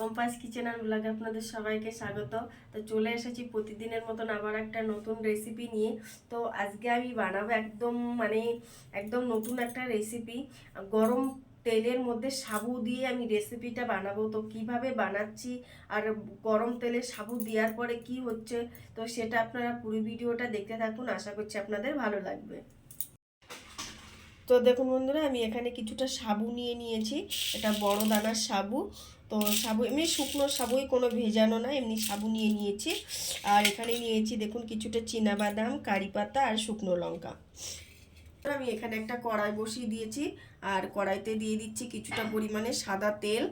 পম্পাস kitchen আর ব্লগে আপনাদের সবাইকে স্বাগত। তো চলে এসেছি প্রতিদিনের মতন আবার একটা নতুন রেসিপি নিয়ে। তো আজকে আমি বানাবো একদম মানে একদম নতুন একটা রেসিপি গরম তেলের মধ্যে সাবু দিয়ে আমি রেসিপিটা বানাবো। তো কীভাবে বানাচ্ছি আর গরম তেলে সাবু দেওয়ার পরে কি হচ্ছে, তো সেটা আপনারা পুরো ভিডিওটা দেখতে থাকুন। আশা করছি আপনাদের ভালো লাগবে। তো দেখুন বন্ধুরা, আমি এখানে কিছুটা সাবু নিয়ে নিয়েছি। এটা বড় দানার সাবু। তো সাবু, এমনি শুকনো সাবুই কোনো ভেজানো না, এমনি সাবু নিয়ে নিয়েছি। আর এখানে নিয়েছি দেখুন কিছুটা বাদাম কারি পাতা আর শুকনো লঙ্কা। আমি এখানে একটা কড়াই বসিয়ে দিয়েছি, আর কড়াইতে দিয়ে দিচ্ছি কিছুটা পরিমাণে সাদা তেল।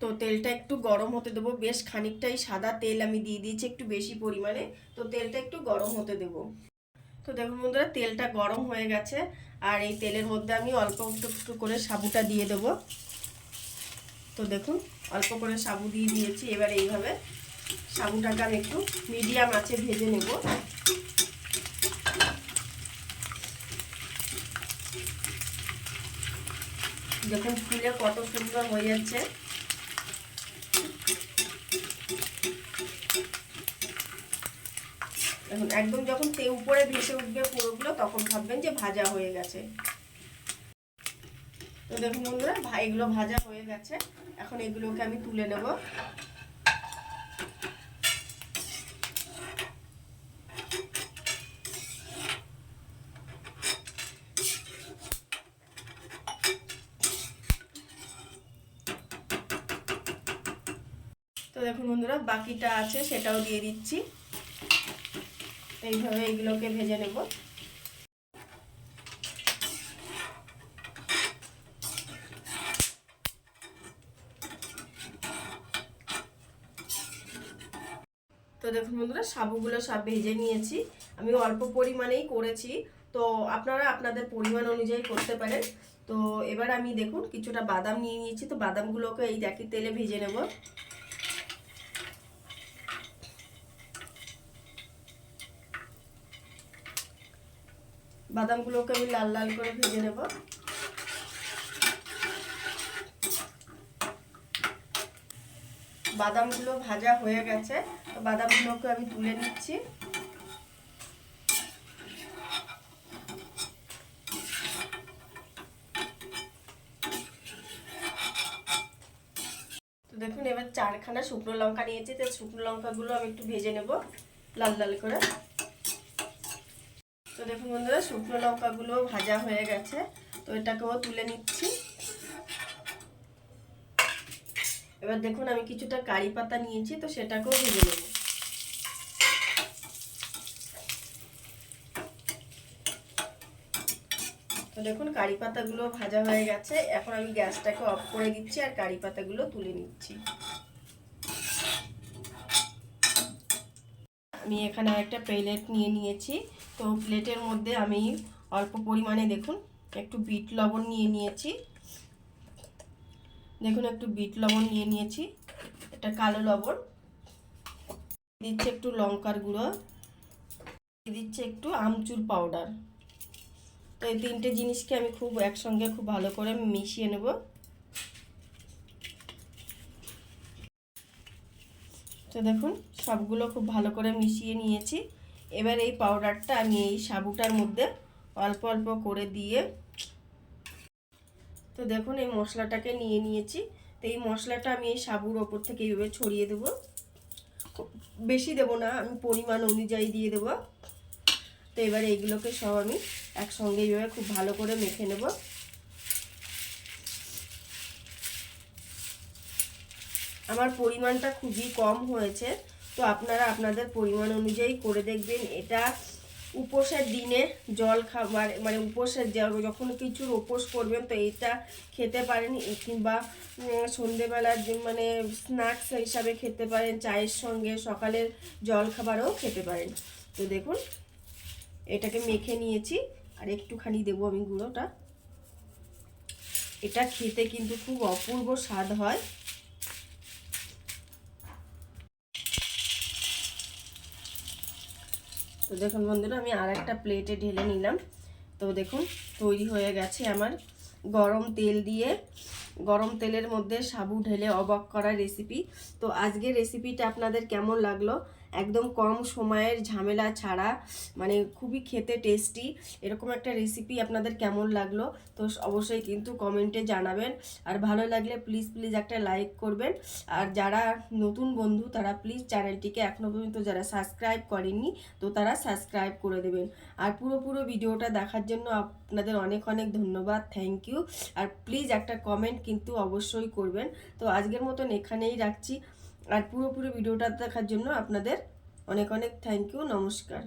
তো তেলটা একটু গরম হতে দেবো, বেশ খানিকটাই সাদা তেল আমি দিয়ে দিয়েছি একটু বেশি পরিমাণে, তো তেলটা একটু গরম হতে দেবো। তো দেখুন বন্ধুরা, তেলটা গরম হয়ে গেছে, আর এই তেলের মধ্যে আমি অল্প একটু একটু করে সাবুটা দিয়ে দেবো। তো দেখুন, অল্প করে সাবু দিয়ে দিয়েছি, এবার এইভাবে সাবুটাকে আমি একটু মিডিয়াম আছে ভেজে নেব। দেখুন ফুলে কত সুন্দর হয়ে যাচ্ছে এখন একদম যখন তে উপরে ভেসে উঠবে পুরোগুলো, তখন ভাববেন যে ভাজা হয়ে গেছে। তো দেখুন বন্ধুরা এগুলো ভাজা হয়ে গেছে। এখন এগুলোকে আমি তুলে নেব। দেখুন বন্ধুরা বাকিটা আছে, সেটাও দিয়ে দিচ্ছি। এইভাবে এইগুলোকে ভেজে নেব। তো দেখুন বন্ধুরা, সাবুগুলো সব ভেজে নিয়েছি। আমি অল্প পরিমাণেই করেছি। তো আপনারা আপনাদের পরিমাণ অনুযায়ী করতে পারেন। তো এবার আমি দেখুন, কিছুটা বাদাম নিয়ে নিয়েছি। তো বাদামগুলোকে এই একই তেলে ভেজে নেব। বাদামগুলোকে আমি লাল লাল করে ভেজে নেব। বাদামগুলো ভাজা হয়ে গেছে বাদামগুলোকে আমি তুলে নিচ্ছি। তো দেখুন, এবার চারখানা শুকনো লঙ্কা নিয়েছি, তো শুকনো লঙ্কাগুলো আমি একটু ভেজে নেব লাল লাল করে। তো দেখুন বন্ধুরা, শুকনো লঙ্কাগুলো ভাজা হয়ে গেছে। তো এটাকেও তুলে নিচ্ছি। এবার দেখুন, আমি কিছুটা কারি পাতা নিয়েছি, তো সেটাকেও ভেজে নেব। তো দেখুন, কারি পাতাগুলো ভাজা হয়ে গেছে। এখন আমি গ্যাসটাকে অফ করে দিচ্ছি আর কারি পাতাগুলো তুলে নিচ্ছি। আমি এখানে একটা প্লেট নিয়ে নিয়েছি। তো প্লেটের মধ্যে আমি অল্প পরিমাণে দেখুন, একটু বিট লবণ নিয়ে নিয়েছি। দেখুন, একটু বিট লবণ নিয়ে নিয়েছি এটা কালো লবণ। দিচ্ছে একটু লঙ্কার গুঁড়ো। দিচ্ছে একটু আমচুর পাউডার তো এই তিনটে জিনিসকে আমি খুব একসঙ্গে খুব ভালো করে মিশিয়ে নেব। তো দেখুন, সবগুলো খুব ভালো করে মিশিয়ে নিয়েছি। এবার এই পাউডারটা আমি এই সাবুটার মধ্যে অল্প অল্প করে দিয়ে, তো দেখুন এই মশলাটাকে নিয়ে নিয়েছি। তো এই মশলাটা আমি এই সাবুর ওপর থেকে এইভাবে ছড়িয়ে দেবো। বেশি দেব না, আমি পরিমাণ অনুযায়ী দিয়ে দেব। তো এবার এইগুলোকে সব আমি একসঙ্গে এইভাবে খুব ভালো করে মেখে নেব। আমার পরিমাণটা খুবই কম হয়েছে। তো আপনারা আপনাদের পরিমাণ অনুযায়ী করে দেখবেন। এটা উপোসের দিনে জল খাবার মানে উপোসের যখন কিছুর উপোস করবেন, তো এটা খেতে পারেন। কিংবা সন্ধেবেলার মানে স্ন্যাক্স হিসাবে খেতে পারেন। চায়ের সঙ্গে সকালের জল খাবারও খেতে পারেন। তো দেখুন, এটাকে মেখে নিয়েছি। আর একটুখানি দেবো আমি গুঁড়োটা। এটা খেতে কিন্তু খুব অপূর্ব স্বাদ হয়। তো দেখুন বন্ধুরা, আমি আর একটা প্লেটে ঢেলে নিলাম। তো দেখুন, তৈরি হয়ে গেছে আমার গরম তেল দিয়ে। গরম তেলের মধ্যে সাবু ঢেলে অবাক করা রেসিপি তো আজকে রেসিপিটা আপনাদের কেমন লাগল? একদম কম সময়ের ঝামেলা ছাড়া মানে খুবই খেতে টেস্টি এরকম একটা রেসিপি আপনাদের কেমন লাগল, তো অবশ্যই কিন্তু কমেন্টে জানাবেন। আর ভালো লাগলে প্লিজ প্লিজ একটা লাইক করবেন। আর যারা নতুন বন্ধু, তারা প্লিজ চ্যানেলটিকে এখনও পর্যন্ত যারা সাবস্ক্রাইব করেননি, তো তারা সাবস্ক্রাইব করে দেবেন। আর পুরো পুরো ভিডিওটা দেখার জন্য আপনাদের অনেক অনেক ধন্যবাদ। থ্যাংক ইউ আর প্লিজ একটা কমেন্ট কিন্তু অবশ্যই করবেন। তো আজকের মতন এখানেই রাখছি। আর পুরো পুরো ভিডিওটা দেখার জন্য আপনাদের অনেক অনেক থ্যাংক ইউ নমস্কার।